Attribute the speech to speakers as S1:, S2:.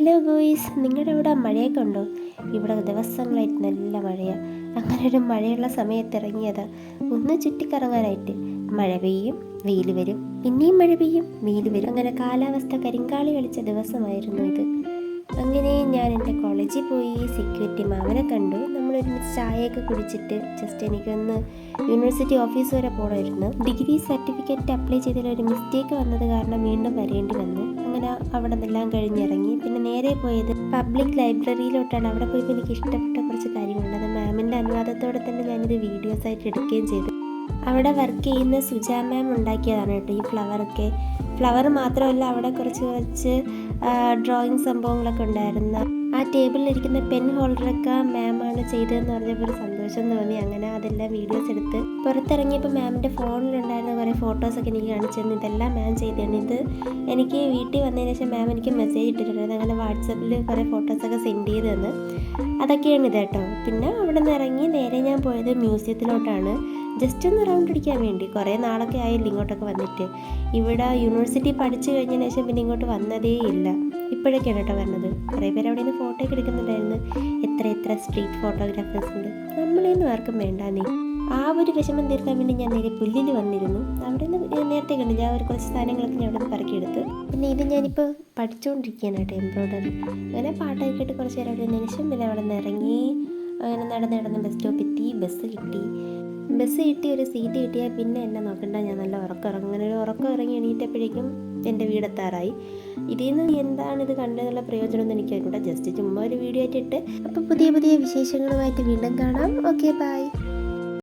S1: Hello ഗോയ്സ് നിങ്ങളുടെ ഇവിടെ മഴയൊക്കെ ഉണ്ടോ? ഇവിടെ ദിവസങ്ങളായിട്ട് നല്ല മഴയാണ് അങ്ങനെ ഒരു മഴയുള്ള സമയത്ത് ഇറങ്ങിയത്. ഒന്ന് ചുറ്റിക്കറങ്ങാനായിട്ട്. മഴ പെയ്യും വെയിൽ വരും. പിന്നെയും മഴ പെയ്യും വെയിൽ വരും. അങ്ങനെ കാലാവസ്ഥ കരിങ്കാളി കളിച്ച ദിവസമായിരുന്നു ഇത്. അങ്ങനെ ഞാൻ എന്റെ കോളേജിൽ പോയി. മാമനെ കണ്ടു. നമ്മൾ ഒരുമിച്ച് ചായയൊക്കെ കുടിച്ചിട്ട് ജസ്റ്റ് എനിക്കൊന്ന് യൂണിവേഴ്സിറ്റി ഓഫീസ് വരെ പോകണമായിരുന്നു ഡിഗ്രി സർട്ടിഫിക്കറ്റ് അപ്ലൈ ചെയ്തതിൽ ഒരു മിസ്റ്റേക്ക് വന്നത് കാരണം വീണ്ടും വരേണ്ടി വന്നു. അങ്ങനെ അവിടെ നിന്നെല്ലാം കഴിഞ്ഞിറങ്ങി. പിന്നെ നേരെ പോയത് പബ്ലിക് ലൈബ്രറിയിലോട്ടാണ് അവിടെ പോയപ്പോൾ എനിക്ക് ഇഷ്ടപ്പെട്ട കുറച്ച് കാര്യങ്ങളുണ്ട്. അത് മാമിന്റെ അനുവാദത്തോടെ തന്നെ ഞാനിത് വീഡിയോസ് ആയിട്ട് എടുക്കുകയും ചെയ്തു. അവിടെ വർക്ക് ചെയ്യുന്ന സുജാ മാം ഉണ്ടാക്കിയതാണ് കേട്ടോ ഈ ഫ്ലവറൊക്കെ ഫ്ലവർ മാത്രമല്ല അവിടെ കുറച്ച് കുറച്ച് ഡ്രോയിങ് സംഭവങ്ങളൊക്കെ ഉണ്ടായിരുന്നു. ആ ടേബിളിലിരിക്കുന്ന പെൻ ഹോൾഡറൊക്കെ മാമാണ് ചെയ്തതെന്ന് പറഞ്ഞപ്പോൾ ഒരു സന്തോഷം തോന്നി. അങ്ങനെ അതെല്ലാം വീഡിയോസ് എടുത്ത് പുറത്തിറങ്ങിയപ്പോൾ മാമിന്റെ ഫോണിലുണ്ടായിരുന്ന കുറേ ഫോട്ടോസൊക്കെ എനിക്ക് കാണിച്ചു തന്നു. ഇതെല്ലാം മാം ചെയ്തിരുന്നു ഇത് എനിക്ക് വീട്ടിൽ വന്നതിന് ശേഷം മാം എനിക്ക് മെസ്സേജ് ഇട്ടിട്ടുണ്ട് അങ്ങനെ വാട്സപ്പിൽ കുറേ ഫോട്ടോസൊക്കെ സെൻഡ് ചെയ്ത് തന്നു. അതൊക്കെയാണ് ഇത് കേട്ടോ. പിന്നെ അവിടെ നിന്ന് ഇറങ്ങി നേരെ ഞാൻ പോയത് മ്യൂസിയത്തിലോട്ടാണ് ജസ്റ്റ് ഒന്ന് റൗണ്ട് അടിക്കാൻ വേണ്ടി. കുറേ നാളൊക്കെ ആയില്ല ഇങ്ങോട്ടൊക്കെ വന്നിട്ട്. ഇവിടെ യൂണിവേഴ്സിറ്റി പഠിച്ചു കഴിഞ്ഞതിന് ശേഷം പിന്നെ ഇങ്ങോട്ട് വന്നതേ ഇല്ല. ഇപ്പോഴൊക്കെയാണ് കേട്ടോ വന്നത്. കുറേ പേര് അവിടെ നിന്ന് ഫോട്ടോ ഒക്കെ എടുക്കുന്നുണ്ടായിരുന്നു. എത്ര എത്ര സ്ട്രീറ്റ് ഫോട്ടോഗ്രാഫേഴ്സ് ഉണ്ട്. നമ്മളെയൊന്നും ആർക്കും വേണ്ട നീ. ആ ഒരു വിഷമം തീർക്കാൻ വേണ്ടി ഞാൻ നേരെ പുല്ലിൽ വന്നിരുന്നു. അവിടെ നിന്ന് നേരത്തെ കണ്ടു. ഞാൻ ഒരു കുറച്ച് സാധനങ്ങളൊക്കെ ഞാൻ അവിടെ നിന്ന് പറക്കിയെടുത്ത് പിന്നെ ഇത് ഞാനിപ്പോൾ പഠിച്ചുകൊണ്ടിരിക്കുകയാണ് കേട്ടോ എംബ്രോയ്ഡറി അങ്ങനെ പാട്ടൊക്കെ കേട്ട് കുറച്ച് നേരം അവിടെ നിന്ന്. ശേഷം പിന്നെ അവിടെ നിന്ന് ഇറങ്ങി അങ്ങനെ നടന്ന് നടന്ന് ബസ് സ്റ്റോപ്പ് എത്തി. ബസ് കിട്ടി. ബസ് കിട്ടി ഒരു സീറ്റ് കിട്ടിയാൽ പിന്നെ എന്നെ നോക്കണ്ട ഞാൻ നല്ല ഉറക്കം ഇറങ്ങും അങ്ങനെ ഒരു ഉറക്കം ഇറങ്ങി എണീറ്റപ്പോഴേക്കും എന്റെ വീടെത്താറായി ഇതിൽ നിന്ന് എന്താണ് ഇത് കണ്ടതെന്നുള്ള പ്രയോജനം എന്ന് എനിക്ക് ജസ്റ്റ് ചുമ്മാ ഒരു വീഡിയോ ആയിട്ട് ഇട്ട്. അപ്പോൾ പുതിയ പുതിയ വിശേഷങ്ങളുമായിട്ട് വീണ്ടും കാണാം. Okay bye